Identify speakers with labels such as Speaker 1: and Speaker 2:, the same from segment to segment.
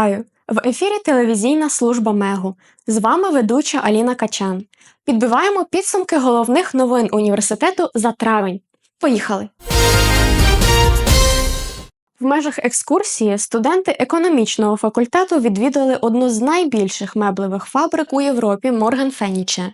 Speaker 1: Вітаю! В ефірі телевізійна служба Мегу. З вами ведуча Аліна Качан. Підбиваємо підсумки головних новин університету за травень. Поїхали! В межах екскурсії студенти економічного факультету відвідали одну з найбільших меблевих фабрик у Європі Морган Феніче.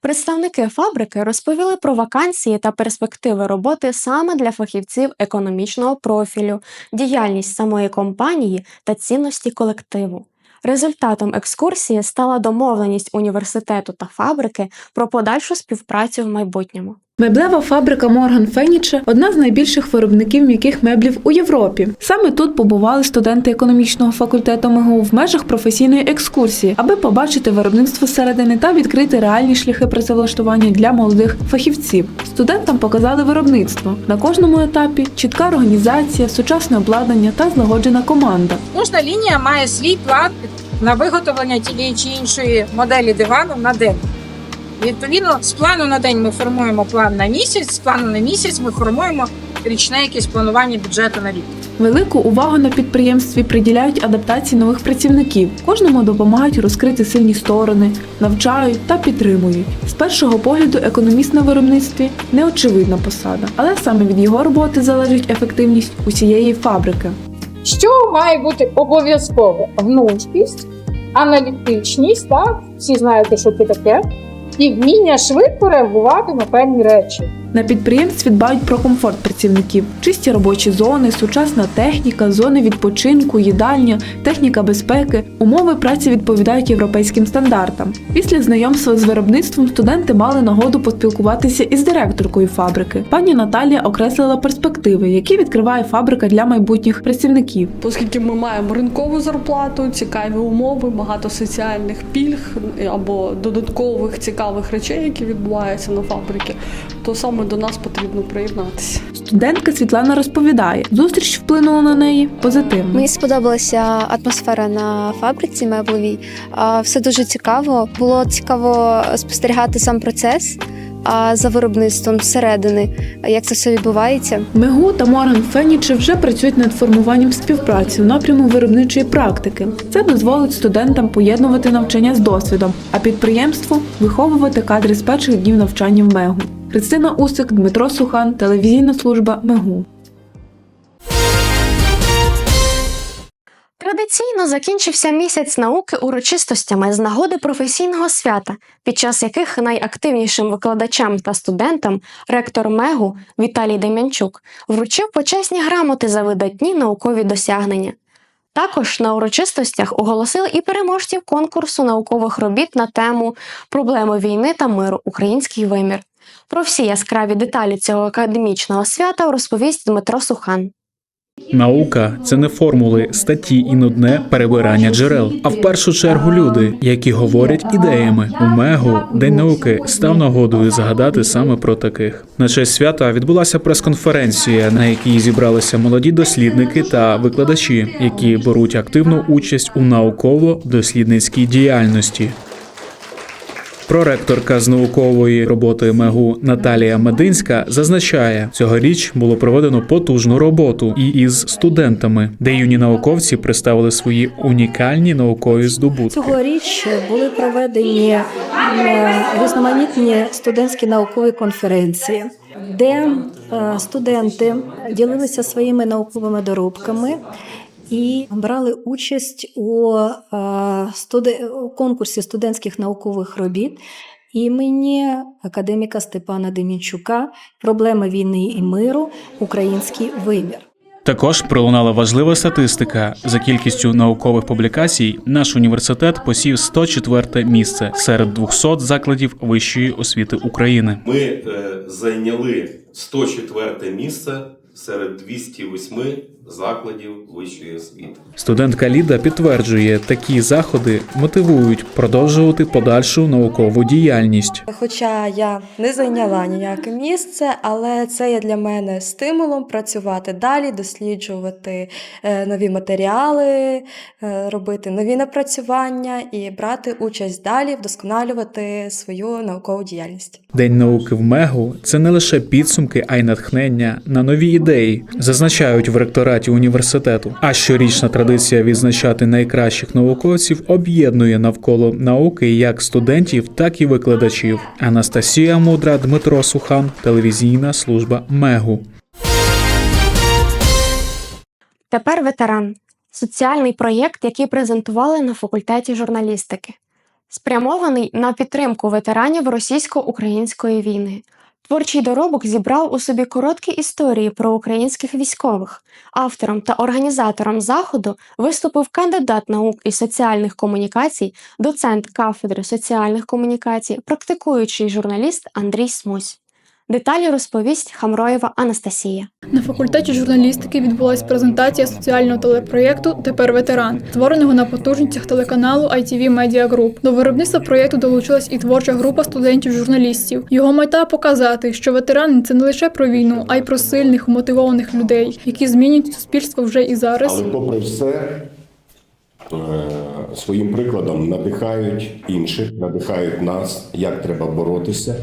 Speaker 1: Представники фабрики розповіли про вакансії та перспективи роботи саме для фахівців економічного профілю, діяльність самої компанії та цінності колективу. Результатом екскурсії стала домовленість університету та фабрики про подальшу співпрацю в майбутньому.
Speaker 2: Меблева фабрика Морган Феніче одна з найбільших виробників м'яких меблів у Європі. Саме тут побували студенти економічного факультету МГУ в межах професійної екскурсії, аби побачити виробництво зсередини та відкрити реальні шляхи працевлаштування для молодих фахівців. Студентам показали виробництво на кожному етапі, чітка організація, сучасне обладнання та злагоджена команда.
Speaker 3: Кожна лінія має свій план на виготовлення тієї чи іншої моделі дивану на день. Відповідно, з плану на день ми формуємо план на місяць, з плану на місяць ми формуємо річне якесь планування бюджету на рік.
Speaker 2: Велику увагу на підприємстві приділяють адаптації нових працівників. Кожному допомагають розкрити сильні сторони, навчають та підтримують. З першого погляду економіст на виробництві неочевидна посада, але саме від його роботи залежить ефективність усієї фабрики.
Speaker 3: Що має бути обов'язково? Гнучкість, аналітичність, так? всі знаєте, що це таке, і вміння швидко реагувати на певні речі.
Speaker 2: На підприємстві дбають про комфорт працівників, чисті робочі зони, сучасна техніка, зони відпочинку, їдальня, техніка безпеки. Умови праці відповідають європейським стандартам. Після знайомства з виробництвом студенти мали нагоду поспілкуватися із директоркою фабрики. Пані Наталія окреслила перспективи, які відкриває фабрика для майбутніх працівників.
Speaker 4: Оскільки ми маємо ринкову зарплату, цікаві умови, багато соціальних пільг або додаткових цікавих речей, які відбуваються на фабриці, то саме до нас потрібно приєднатися.
Speaker 2: Студентка Світлана розповідає, зустріч вплинула на неї позитивно.
Speaker 5: Мені сподобалася атмосфера на фабриці меблевій. Все дуже цікаво. Було цікаво спостерігати сам процес а, за виробництвом зсередини, як це все відбувається.
Speaker 2: Мегу та Морган Феніче вже працюють над формуванням співпраці в напряму виробничої практики. Це дозволить студентам поєднувати навчання з досвідом, а підприємству виховувати кадри з перших днів навчання в Мегу. Христина Усик, Дмитро Сухан, телевізійна служба Мегу.
Speaker 1: Традиційно закінчився місяць науки урочистостями з нагоди професійного свята, під час яких найактивнішим викладачам та студентам ректор МЕГУ Віталій Дем'янчук вручив почесні грамоти за видатні наукові досягнення. Також на урочистостях оголосили і переможців конкурсу наукових робіт на тему Проблеми війни та миру Український вимір. Про всі яскраві деталі цього академічного свята розповість Дмитро Сухан.
Speaker 6: Наука це не формули, статті і нудне перебирання джерел, а в першу чергу люди, які говорять ідеями. У Мегу День науки став нагодою згадати саме про таких. На честь свята відбулася прес-конференція, на якій зібралися молоді дослідники та викладачі, які беруть активну участь у науково-дослідницькій діяльності. Проректорка з наукової роботи МЕГУ Наталія Мединська зазначає, цьогоріч було проведено потужну роботу і із студентами, де юні науковці представили свої унікальні наукові здобутки.
Speaker 7: Цьогоріч були проведені е, різноманітні студентські наукові конференції, де е, студенти ділилися своїми науковими доробками і брали участь у, е, у конкурсі студентських наукових робіт. Імені академіка Степана Демінчука Проблема війни і миру. Український вимір.
Speaker 6: Також пролунала важлива статистика. За кількістю наукових публікацій наш університет посів 104 місце серед 200 закладів вищої освіти України.
Speaker 8: Ми е, зайняли 104 місце серед 208 закладів вищої освіти.
Speaker 6: Студентка Ліда підтверджує, такі заходи мотивують продовжувати подальшу наукову діяльність.
Speaker 9: Хоча я не зайняла ніяке місце, але це є для мене стимулом працювати далі, досліджувати е, нові матеріали, е, робити нові напрацювання і брати участь далі, вдосконалювати свою наукову діяльність.
Speaker 6: День науки в Мегу це не лише підсумки, а й натхнення на нові ідеї. зазначають в ректораті університету. А щорічна традиція відзначати найкращих науковців об'єднує навколо науки як студентів, так і викладачів. Анастасія Мудра, Дмитро Сухан, телевізійна служба Мегу.
Speaker 1: Тепер ветеран соціальний проєкт, який презентували на факультеті журналістики, спрямований на підтримку ветеранів російсько-української війни. Творчий доробок зібрав у собі короткі історії про українських військових. Автором та організатором заходу виступив кандидат наук і соціальних комунікацій, доцент кафедри соціальних комунікацій, практикуючий журналіст Андрій Смусь. Деталі розповість Хамроєва Анастасія.
Speaker 10: На факультеті журналістики відбулася презентація соціального телепроєкту Тепер ветеран, створеного на потужностях телеканалу ITV Media Group. До виробництва проєкту долучилась і творча група студентів-журналістів. Його мета показати, що ветерани це не лише про війну, а й про сильних, мотивованих людей, які змінюють суспільство вже і зараз.
Speaker 11: Але попри все, е, своїм прикладом надихають інших, надихають нас, як треба боротися.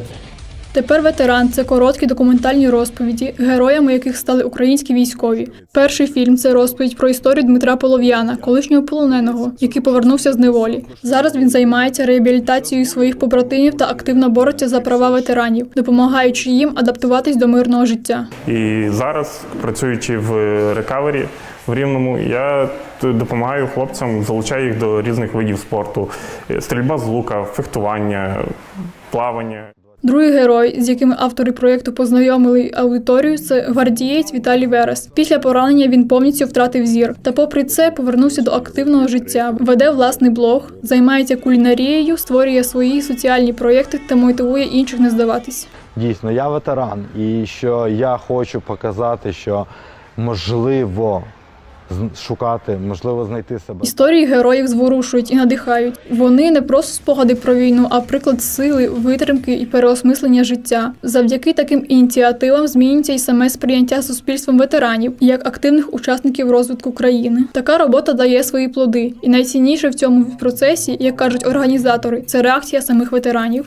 Speaker 10: Тепер ветеран це короткі документальні розповіді, героями яких стали українські військові. Перший фільм це розповідь про історію Дмитра Полов'яна, колишнього полоненого, який повернувся з неволі. Зараз він займається реабілітацією своїх побратимів та активно бореться за права ветеранів, допомагаючи їм адаптуватись до мирного життя.
Speaker 12: І зараз, працюючи в рекавері в Рівному, я допомагаю хлопцям, залучаю їх до різних видів спорту: стрільба з лука, фехтування, плавання.
Speaker 10: Другий герой, з яким автори проєкту познайомили аудиторію, це гвардієць Віталій Верес. Після поранення він повністю втратив зір, та, попри це, повернувся до активного життя, веде власний блог, займається кулінарією, створює свої соціальні проєкти та мотивує інших не здаватись.
Speaker 13: Дійсно, я ветеран, і що я хочу показати, що можливо шукати, можливо знайти себе.
Speaker 10: Історії героїв зворушують і надихають. Вони не просто спогади про війну, а приклад сили, витримки і переосмислення життя. Завдяки таким ініціативам змінюється і саме сприйняття суспільством ветеранів як активних учасників розвитку країни. Така робота дає свої плоди, і найцінніше в цьому процесі, як кажуть організатори, це реакція самих ветеранів.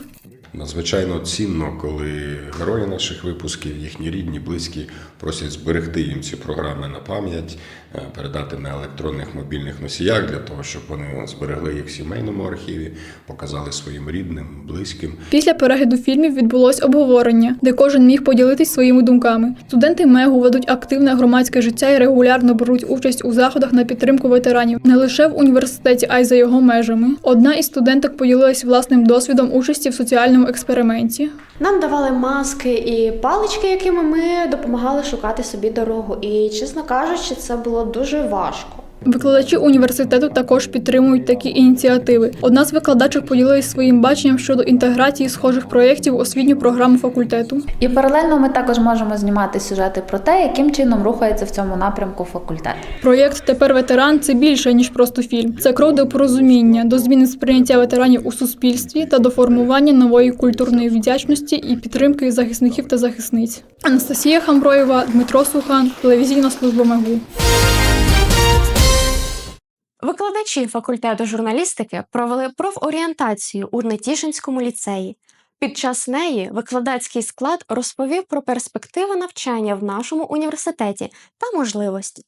Speaker 11: Надзвичайно цінно, коли герої наших випусків, їхні рідні, близькі просять зберегти їм ці програми на пам'ять, передати на електронних мобільних носіях для того, щоб вони зберегли їх в сімейному архіві, показали своїм рідним, близьким.
Speaker 10: Після перегляду фільмів відбулось обговорення, де кожен міг поділитись своїми думками. Студенти МЕГУ ведуть активне громадське життя і регулярно беруть участь у заходах на підтримку ветеранів не лише в університеті, а й за його межами. Одна із студенток поділилась власним досвідом участі в соціальному експерименті.
Speaker 14: Нам давали маски і палички, якими ми допомагали шукати собі дорогу. І, чесно кажучи, це було дуже важко.
Speaker 10: Викладачі університету також підтримують такі ініціативи. Одна з викладачок поділилась своїм баченням щодо інтеграції схожих проєктів в освітню програму факультету.
Speaker 15: І паралельно ми також можемо знімати сюжети про те, яким чином рухається в цьому напрямку факультет.
Speaker 10: Проєкт Тепер ветеран це більше ніж просто фільм. Це крок до порозуміння, до зміни сприйняття ветеранів у суспільстві та до формування нової культурної вдячності і підтримки захисників та захисниць. Анастасія Хамброєва, Дмитро Сухан, телевізійна служба МЕГУ.
Speaker 1: Викладачі факультету журналістики провели профорієнтацію у Нетішинському ліцеї. Під час неї викладацький склад розповів про перспективи навчання в нашому університеті та можливості.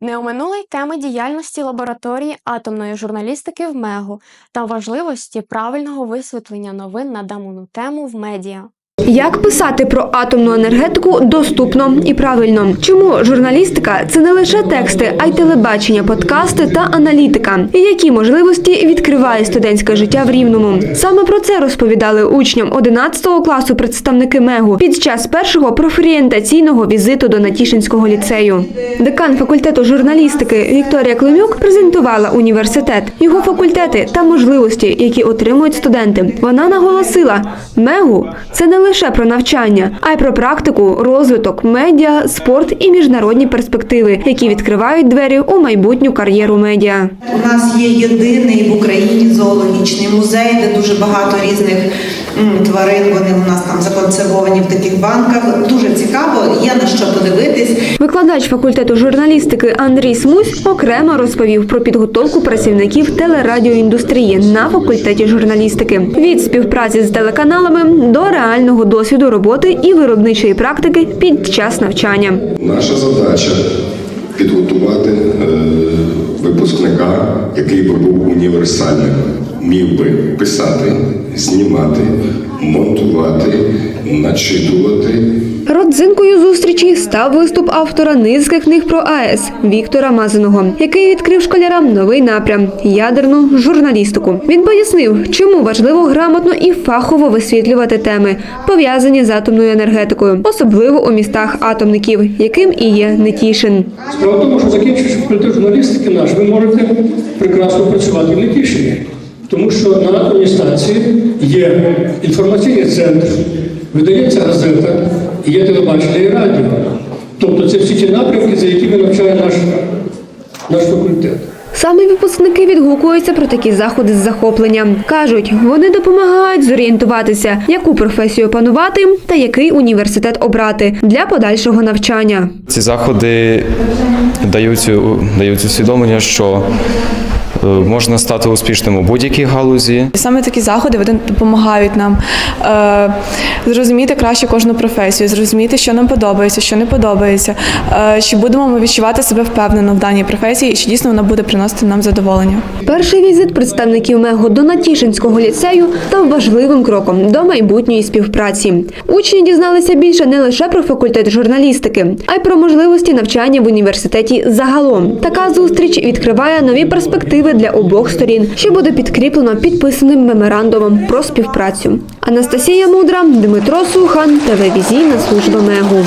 Speaker 1: Не оминули й теми діяльності лабораторії атомної журналістики в МЕГУ та важливості правильного висвітлення новин на дану тему в медіа.
Speaker 16: Як писати про атомну енергетику доступно і правильно? Чому журналістика це не лише тексти, а й телебачення, подкасти та аналітика? І які можливості відкриває студентське життя в Рівному? Саме про це розповідали учням 11 класу представники МЕГУ під час першого профорієнтаційного візиту до Натішинського ліцею. Декан факультету журналістики Вікторія Климюк презентувала університет, його факультети та можливості, які отримують студенти. Вона наголосила, МЕГУ це не лише про навчання, а й про практику, розвиток, медіа, спорт і міжнародні перспективи, які відкривають двері у майбутню кар'єру медіа.
Speaker 17: У нас є єдиний в Україні зоологічний музей, де дуже багато різних тварин. Вони у нас там законсервовані в таких банках. Дуже цікаво, є на що подивитись.
Speaker 16: Викладач факультету журналістики Андрій Смусь окремо розповів про підготовку працівників телерадіоіндустрії на факультеті журналістики від співпраці з телеканалами до реального досвіду роботи і виробничої практики під час навчання.
Speaker 11: Наша задача підготувати е, випускника, який би був універсальним, міг би писати, знімати, монтувати, начитувати.
Speaker 16: Родзинкою зустрічі став виступ автора низки книг про АЕС Віктора Мазаного, який відкрив школярам новий напрям ядерну журналістику. Він пояснив, чому важливо грамотно і фахово висвітлювати теми, пов'язані з атомною енергетикою, особливо у містах атомників, яким і є Нетішин.
Speaker 18: Справа в тому, що факультет журналістики наш, ви можете прекрасно працювати в Нетішині. Тому що на атомній станції є інформаційний центр, видається газета, і є телебачення і радіо. Тобто це всі ті напрямки, за якими навчає наш, наш факультет.
Speaker 16: Саме випускники відгукуються про такі заходи з захопленням. кажуть, вони допомагають зорієнтуватися, яку професію опанувати та який університет обрати для подальшого навчання.
Speaker 19: Ці заходи дають, дають усвідомлення, що можна стати успішним у будь-якій галузі.
Speaker 20: Саме такі заходи вони допомагають нам е, зрозуміти краще кожну професію, зрозуміти, що нам подобається, що не подобається, е, чи будемо ми відчувати себе впевнено в даній професії, і чи дійсно вона буде приносити нам задоволення.
Speaker 16: Перший візит представників МЕГО до Натішинського ліцею став важливим кроком до майбутньої співпраці. Учні дізналися більше не лише про факультет журналістики, а й про можливості навчання в університеті загалом. Така зустріч відкриває нові перспективи для обох сторін, що буде підкріплено підписаним меморандумом про співпрацю. Анастасія Мудра, Дмитро Сухан, телевізійна служба МЕГУ.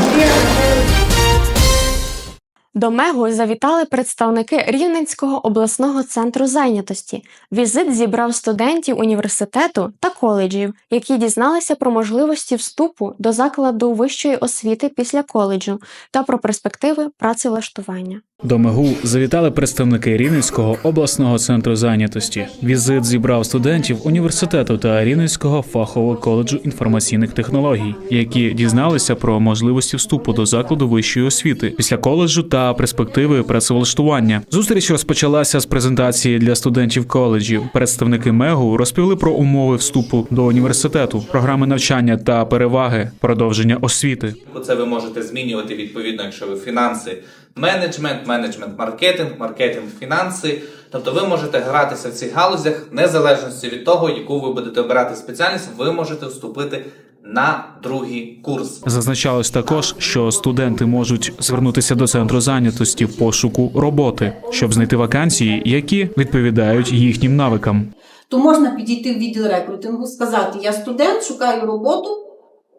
Speaker 1: До МЕГу завітали представники Рівненського обласного центру зайнятості. Візит зібрав студентів університету та коледжів, які дізналися про можливості вступу до закладу вищої освіти після коледжу та про перспективи працевлаштування.
Speaker 6: До МЕГУ завітали представники Рівненського обласного центру зайнятості. Візит зібрав студентів університету та Рівненського фахового коледжу інформаційних технологій, які дізналися про можливості вступу до закладу вищої освіти після коледжу та перспективи працевлаштування. Зустріч розпочалася з презентації для студентів коледжів. Представники МЕГУ розповіли про умови вступу до університету, програми навчання та переваги продовження освіти.
Speaker 21: Це ви можете змінювати відповідно, якщо ви фінанси, менеджмент, менеджмент, маркетинг, маркетинг, фінанси. Тобто ви можете гратися в цих галузях, незалежності від того, яку ви будете обирати спеціальність, ви можете вступити на другий курс.
Speaker 6: Зазначалось також, що студенти можуть звернутися до центру зайнятості в пошуку роботи, щоб знайти вакансії, які відповідають їхнім навикам.
Speaker 22: то можна підійти в відділ рекрутингу, сказати: я студент, шукаю роботу,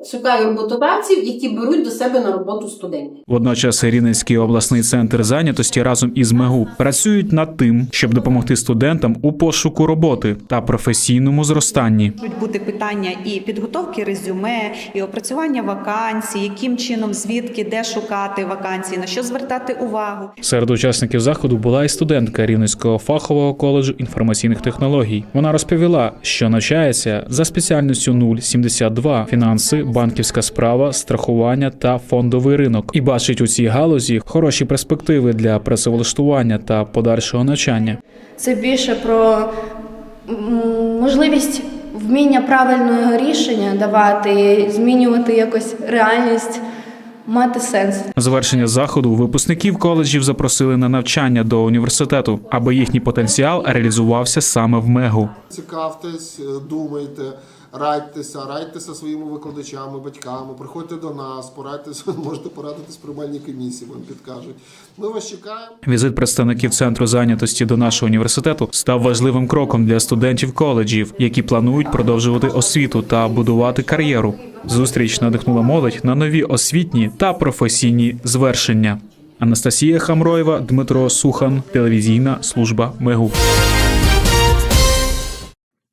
Speaker 22: шукаю роботодавців, які беруть до себе на роботу студентів.
Speaker 6: Водночас Рівненський обласний центр зайнятості разом із МЕГУ працюють над тим, щоб допомогти студентам у пошуку роботи та професійному зростанні.
Speaker 23: Можуть бути питання і підготовки резюме, і опрацювання вакансій, яким чином, звідки, де шукати вакансії, на що звертати увагу.
Speaker 6: Серед учасників заходу була і студентка Рівненського фахового коледжу інформаційних технологій. Вона розповіла, що навчається за спеціальністю 072 фінанси, банківська справа, страхування та фондовий ринок, і бачить у цій галузі хороші перспективи для працевлаштування та подальшого навчання.
Speaker 14: Це більше про можливість вміння правильного рішення давати, змінювати якось реальність, мати сенс.
Speaker 6: На завершення заходу випускників коледжів запросили на навчання до університету, аби їхній потенціал реалізувався саме в МЕГУ.
Speaker 24: Цікавтесь, думайте, радьтеся, радьтеся своїми викладачами, батьками, приходьте до нас, порадьтеся, можете порадитись в приймальній комісії, вам підкажуть. Ми вас чекаємо.
Speaker 6: Візит представників центру зайнятості до нашого університету став важливим кроком для студентів коледжів, які планують продовжувати освіту та будувати кар'єру. Зустріч надихнула молодь на нові освітні та професійні звершення. Анастасія Хамроєва, Дмитро Сухан, телевізійна служба МЕГУ.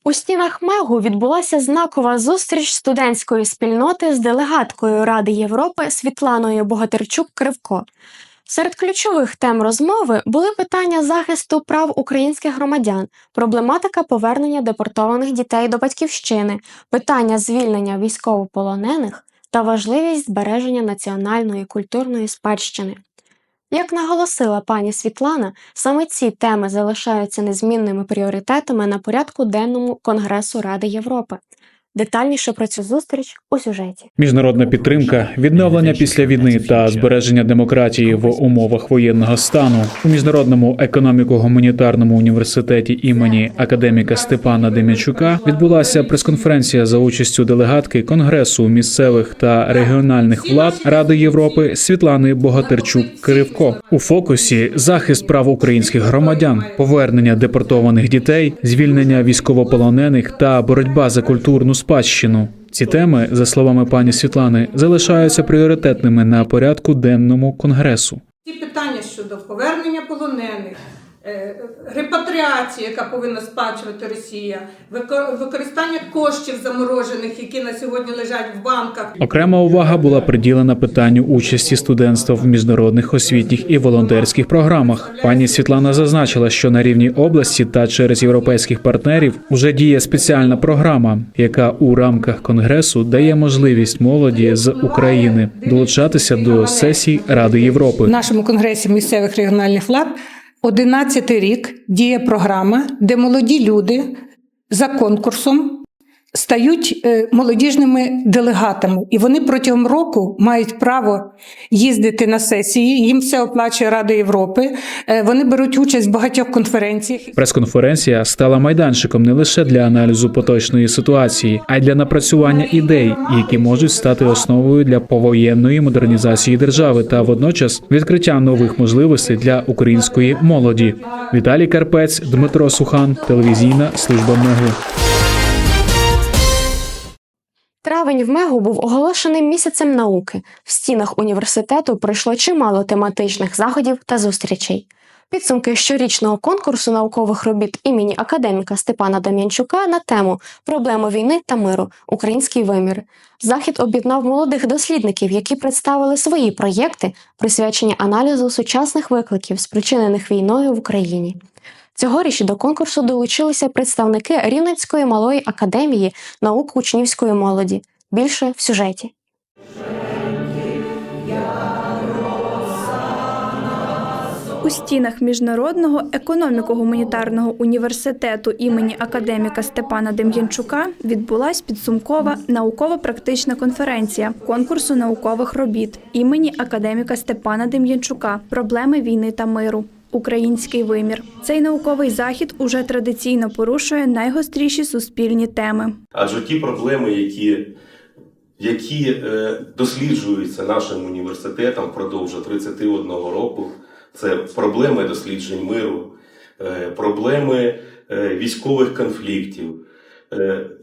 Speaker 1: У стінах МЕГу відбулася знакова зустріч студентської спільноти з делегаткою Ради Європи Світланою Богатирчук Кривко. Серед ключових тем розмови були питання захисту прав українських громадян, проблематика повернення депортованих дітей до батьківщини, питання звільнення військовополонених та важливість збереження національної культурної спадщини. Як наголосила пані Світлана, саме ці теми залишаються незмінними пріоритетами на порядку денному Конгресу Ради Європи. Детальніше про цю зустріч у сюжеті.
Speaker 6: Міжнародна підтримка, відновлення після війни та збереження демократії в умовах воєнного стану у міжнародному економіко-гуманітарному університеті імені академіка Степана Дем'янчука відбулася прес-конференція за участю делегатки Конгресу місцевих та регіональних влад Ради Європи Світлани Богатирчук Кривко. У фокусі захист прав українських громадян, повернення депортованих дітей, звільнення військовополонених та боротьба за культурну спадщину. Ці теми, за словами пані Світлани, залишаються пріоритетними на порядку денному конгресу.
Speaker 25: Ті питання щодо повернення полонених, е, репатріації, яка повинна сплачувати Росія, використання коштів заморожених, які на сьогодні лежать в банках.
Speaker 6: Окрема увага була приділена питанню участі студентства в міжнародних освітніх і волонтерських програмах. Пані Світлана зазначила, що на рівні області та через європейських партнерів уже діє спеціальна програма, яка у рамках конгресу дає можливість молоді з України долучатися до сесій Ради Європи.
Speaker 25: В нашому конгресі місцевих регіональних влад 11 рік діє програма, де молоді люди за конкурсом стають е, молодіжними делегатами, і вони протягом року мають право їздити на сесії. Їм все оплачує Рада Європи. Е, Вони беруть участь в багатьох конференціях.
Speaker 6: Прес-конференція стала майданчиком не лише для аналізу поточної ситуації, а й для напрацювання ідей, які можуть стати основою для повоєнної модернізації держави та водночас відкриття нових можливостей для української молоді. Віталій Карпець, Дмитро Сухан, телевізійна служба МЕГУ.
Speaker 1: Травень в Мегу був оголошений місяцем науки. В стінах університету пройшло чимало тематичних заходів та зустрічей. Підсумки щорічного конкурсу наукових робіт імені академіка Степана Дам'янчука на тему Проблеми війни та миру. Український вимір. Захід об'єднав молодих дослідників, які представили свої проєкти, присвячені аналізу сучасних викликів, спричинених війною в Україні. Цьогоріч до конкурсу долучилися представники Рівненської малої академії наук учнівської молоді. Більше в сюжеті.
Speaker 26: У стінах Міжнародного економіко-гуманітарного університету імені академіка Степана Дем'янчука відбулась підсумкова науково-практична конференція конкурсу наукових робіт імені академіка Степана Дем'янчука Проблеми війни та миру. Український вимір. Цей науковий захід уже традиційно порушує найгостріші суспільні теми.
Speaker 8: Адже ті проблеми, які, які е, досліджуються нашим університетом впродовж 31 року, це проблеми досліджень миру, е, проблеми е, військових конфліктів,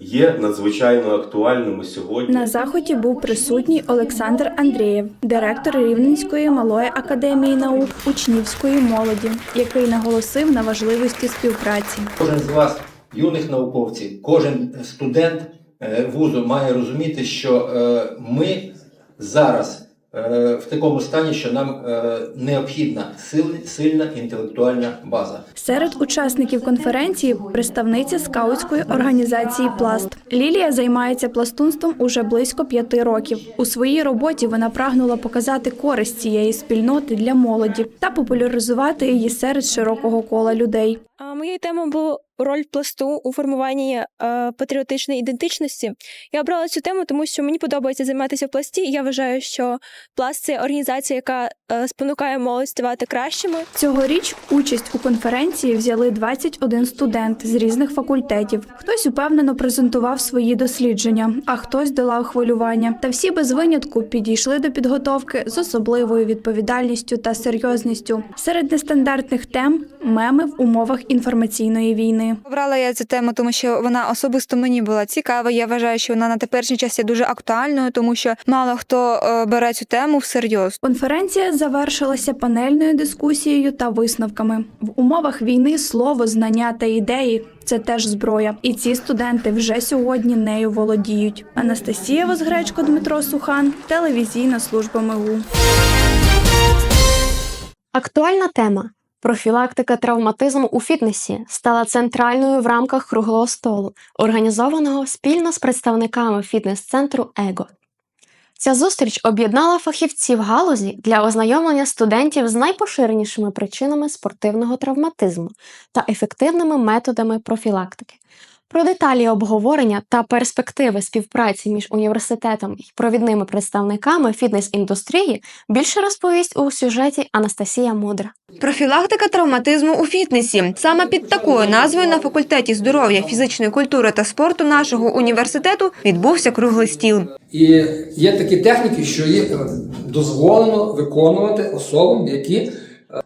Speaker 8: є надзвичайно актуальними сьогодні.
Speaker 26: На заході був присутній Олександр Андрієв, директор Рівненської малої академії наук учнівської молоді, який наголосив на важливості співпраці.
Speaker 27: Кожен з вас, юних науковців, кожен студент е, вузу має розуміти, що е, ми зараз е, в такому стані, що нам е, необхідна сил- сильна інтелектуальна база.
Speaker 26: Серед учасників конференції представниця скаутської організації Пласт. Лілія займається пластунством уже близько п'яти років. У своїй роботі вона прагнула показати користь цієї спільноти для молоді та популяризувати її серед широкого кола людей.
Speaker 28: Моєю темою була роль пласту у формуванні е, патріотичної ідентичності. Я обрала цю тему, тому що мені подобається займатися в пласті. І я вважаю, що пласт це організація, яка е, спонукає молодь ставати кращими.
Speaker 26: Цьогоріч участь у конференції взяли 21 студент з різних факультетів. Хтось упевнено презентував свої дослідження, а хтось долав хвилювання. Та всі без винятку підійшли до підготовки з особливою відповідальністю та серйозністю. Серед нестандартних тем меми в умовах інформаційної війни.
Speaker 29: Обрала я цю тему, тому що вона особисто мені була цікава. Я вважаю, що вона на теперішній час є дуже актуальною, тому що мало хто е, бере цю тему всерйоз.
Speaker 26: Конференція завершилася панельною дискусією та висновками. В умовах війни слово, знання та ідеї це теж зброя, і ці студенти вже сьогодні нею володіють. Анастасія Возгречко, Дмитро Сухан, телевізійна служба МИГУ.
Speaker 1: Актуальна тема профілактика травматизму у фітнесі стала центральною в рамках круглого столу, організованого спільно з представниками фітнес-центру ЕГО. Ця зустріч об'єднала фахівців галузі для ознайомлення студентів з найпоширенішими причинами спортивного травматизму та ефективними методами профілактики. Про деталі обговорення та перспективи співпраці між університетом і провідними представниками фітнес-індустрії більше розповість у сюжеті Анастасія Мудра.
Speaker 16: Профілактика травматизму у фітнесі саме під такою назвою на факультеті здоров'я, фізичної культури та спорту нашого університету відбувся круглий стіл.
Speaker 30: І є такі техніки, що їх е, дозволено виконувати особам, які е,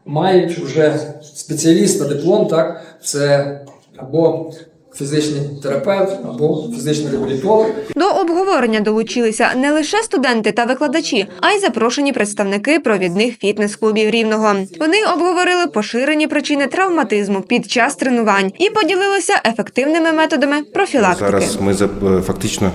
Speaker 30: мають вже спеціаліста диплом, так це або фізичний терапевт, або фізичний реабілітолог.
Speaker 16: До обговорення долучилися не лише студенти та викладачі, а й запрошені представники провідних фітнес-клубів рівного. Вони обговорили поширені причини травматизму під час тренувань і поділилися ефективними методами профілактики.
Speaker 11: Зараз ми зап- фактично е,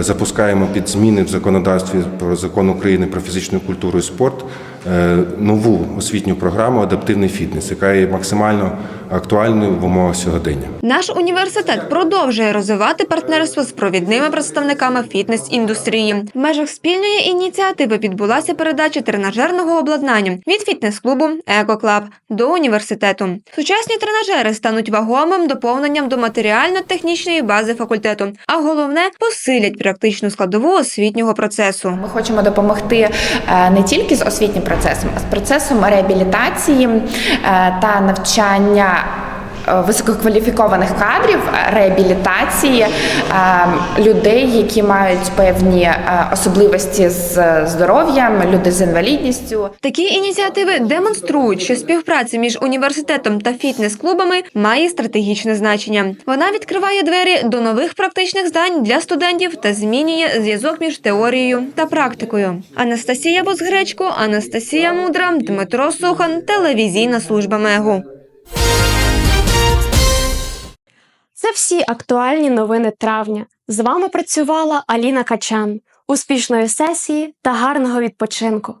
Speaker 11: запускаємо під зміни в законодавстві про закон України про фізичну культуру і спорт е, нову освітню програму Адаптивний фітнес, яка є максимально актуальною в умовах сьогодення.
Speaker 16: Наш університет продовжує розвивати партнерство з провідними представниками фітнес-індустрії. В межах спільної ініціативи відбулася передача тренажерного обладнання від фітнес-клубу «Екоклаб» до університету. Сучасні тренажери стануть вагомим доповненням до матеріально-технічної бази факультету, а головне посилять практичну складову освітнього процесу.
Speaker 31: Ми хочемо допомогти е, не тільки з освітнім процесом, а з процесом реабілітації е, та навчання. Е, Висококваліфікованих кадрів е, реабілітації е, людей, які мають певні особливості з здоров'ям, люди з інвалідністю.
Speaker 16: Такі ініціативи демонструють, що співпраця між університетом та фітнес-клубами має стратегічне значення. Вона відкриває двері до нових практичних знань для студентів та змінює зв'язок між теорією та практикою. Анастасія Бозгречко, Анастасія Мудра, Дмитро Сухан, телевізійна служба Мегу.
Speaker 1: Це всі актуальні новини травня. З вами працювала Аліна Качан. Успішної сесії та гарного відпочинку!